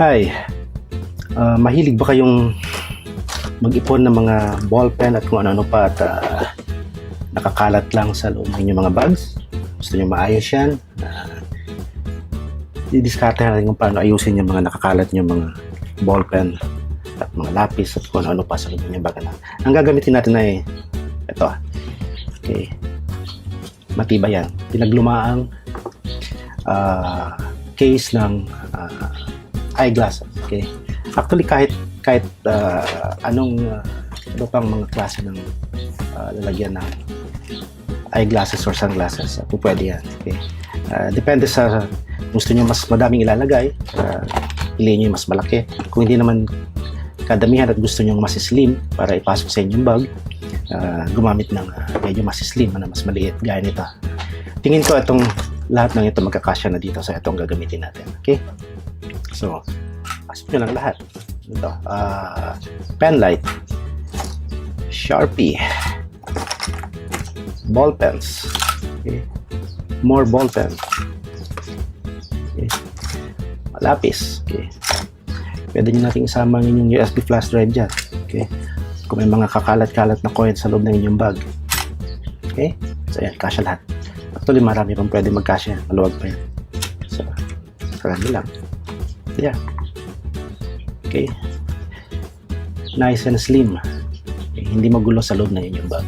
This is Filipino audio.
Hi. Ah, mahilig ba kayong mag-ipon ng mga ballpen at kung ano-ano pa at ah, nakakalat lang sa loob ng inyong mga bags? Gusto nyo maayos yan? Uh, didiskarte natin kung paano ayusin yung mga nakakalat nyo mga ballpen at mga lapis at kung ano-ano pa sa loob ng inyong bag. Ang gagamitin natin ay ito. Okay. Matibay yan. Pinaglumaang ah, case ng ah, eyeglasses. Okay. Actually kahit kahit ah, anong ah, ano pang mga klase ng ah, lalagyan ng eyeglasses or sunglasses, uh, pwede yan. Okay. Ah, depende sa gusto niyo mas madaming ilalagay, uh, piliin niyo yung mas malaki. Kung hindi naman kadamihan at gusto niyo mas slim para ipasok sa inyong bag, ah, gumamit ng ah, medyo mas slim na mas maliit gaya nito. Tingin ko itong lahat ng ito magkakasya na dito sa itong gagamitin natin. Okay? So, pasok nyo lang lahat. Ito, ah, pen light, Sharpie, ball pens, okay? more ball pens, okay? lapis, okay? Pwede nyo natin isama ang inyong USB flash drive dyan, okay? Kung may mga kakalat-kalat na coin sa loob ng inyong bag, okay? So, yan, kasya lahat. Actually, marami pang pwede magkasya. Maluwag pa yan. So, karami lang. Yeah. Okay. Nice and slim. Okay, hindi magulo sa loob ng inyong bag.